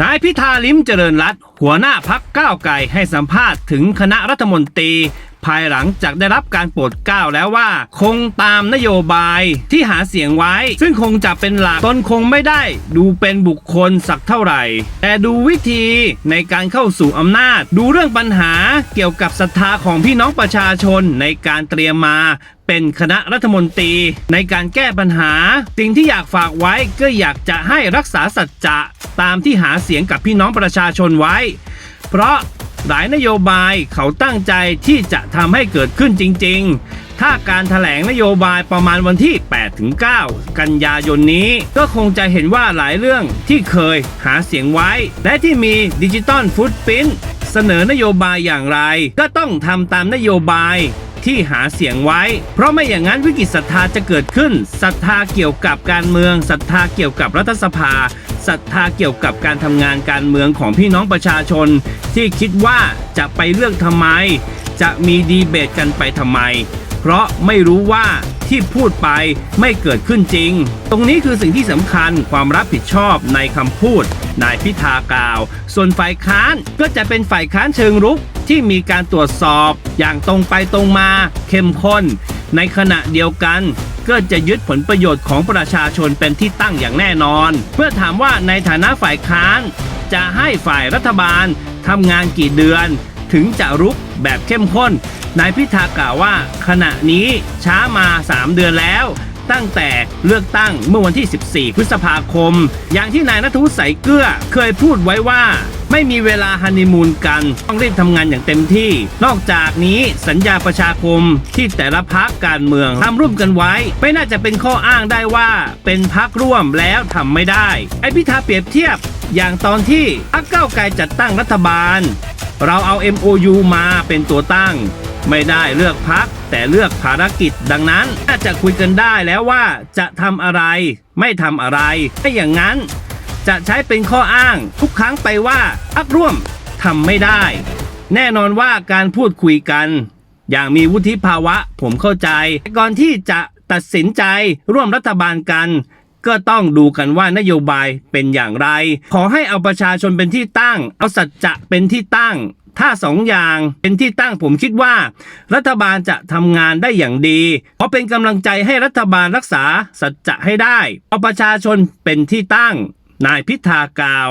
นายพิธาลิมเจริญรัตหัวหน้าพักก้าวไกลให้สัมภาษณ์ถึงคณะรัฐมนตรีภายหลังจากได้รับการโปรดเกล้าแล้วว่า คงตามนโยบายที่หาเสียงไว้ ซึ่งคงจะเป็นหลักตนคงไม่ได้ดูเป็นบุคคลสักเท่าไหร่ แต่ดูวิธีในการเข้าสู่อำนาจ ดูเรื่องปัญหาเกี่ยวกับศรัทธาของพี่น้องประชาชนในการเตรียมมาเป็นคณะรัฐมนตรีในการแก้ปัญหา สิ่งที่อยากฝากไว้ก็อยากจะให้รักษาสัจจะตามที่หาเสียงกับพี่น้องประชาชนไว้ เพราะ หลายนโยบายเขาตั้งใจที่จะทำให้เกิดขึ้นจริง ๆ ถ้าการถแถลงนโยบายประมาณวันที่ 8-9 กันยายนนี้ ก็คงจะเห็นว่าหลายเรื่องที่เคยหาเสียงไว้ และที่มีดิจิตอลฟุตพิ้นเสนอนโยบายอย่างไร ก็ต้องทำตามนโยบาย ที่หาเสียงไว้ เพราะไม่อย่างนั้นวิกฤตศรัทธาจะเกิดขึ้นศรัทธาเกี่ยวกับการเมืองศรัทธาเกี่ยวกับรัฐสภาศรัทธาเกี่ยวกับการทำงานการเมืองของพี่น้องประชาชน ที่คิดว่าจะไปเลือกทำไม จะมีดีเบตกันไปทำไม เพราะไม่รู้ว่าที่พูดไปไม่เกิดขึ้นจริง ตรงนี้คือสิ่งที่สำคัญความรับผิดชอบในคำพูด นายพิธากล่าว ส่วนฝ่ายค้านก็จะเป็นฝ่ายค้านเชิงรุกที่มีการตรวจสอบอย่างตรงไปตรงมาเข้มข้น ในขณะเดียวกัน ก็จะยึดผลประโยชน์ของประชาชนเป็นที่ตั้งอย่างแน่นอน เพื่อถามว่าในฐานะฝ่ายค้าน จะให้ฝ่ายรัฐบาลทำงานกี่เดือน ถึงจะรุกแบบเข้มข้นนายพิธากล่าวว่า ขณะนี้ช้ามา 3 เดือนแล้ว ตั้งแต่เลือกตั้งเมื่อวันที่ 14 พฤษภาคม อย่างที่นายนัทวุฒิใสเกลือเคยพูดไว้ว่า ไม่มีเวลาฮันนีมูนกัน ต้องรีบทำงานอย่างเต็มที่ นอกจากนี้สัญญาประชาคมที่แต่ละพักการเมืองทำร่วมกันไว้ ไม่น่าจะเป็นข้ออ้างได้ว่า เป็นพักร่วมแล้วทำไม่ได้ ไอพิธาเปรียบเทียบ อย่างตอนที่พักเก้าไกลจัดตั้งรัฐบาล เราเอา MOU มาเป็นตัวตั้ง ไม่ได้เลือกพักแต่เลือกภารกิจดังนั้นน่าจะคุยกันได้แล้วว่าจะทำอะไร ไม่ทำอะไรถ้าอย่างนั้น จะใช้เป็นข้ออ้างทุกครั้งไปว่าพักร่วมทำไม่ได้ แน่นอนว่าการพูดคุยกัน อย่างมีวุฒิภาวะผมเข้าใจ ก่อนที่จะตัดสินใจร่วมรัฐบาลกัน ก็ต้องดูกันว่านโยบายเป็นอย่างไร ขอให้เอาประชาชนเป็นที่ตั้ง เอาสัจจะเป็นที่ตั้ง ถ้าสองอย่างเป็นที่ตั้งผมคิดว่า รัฐบาลจะทำงานได้อย่างดี เพราะเป็นกำลังใจให้รัฐบาลรักษาสัจจะให้ได้เอาประชาชนเป็นที่ตั้ง นายพิธากล่าว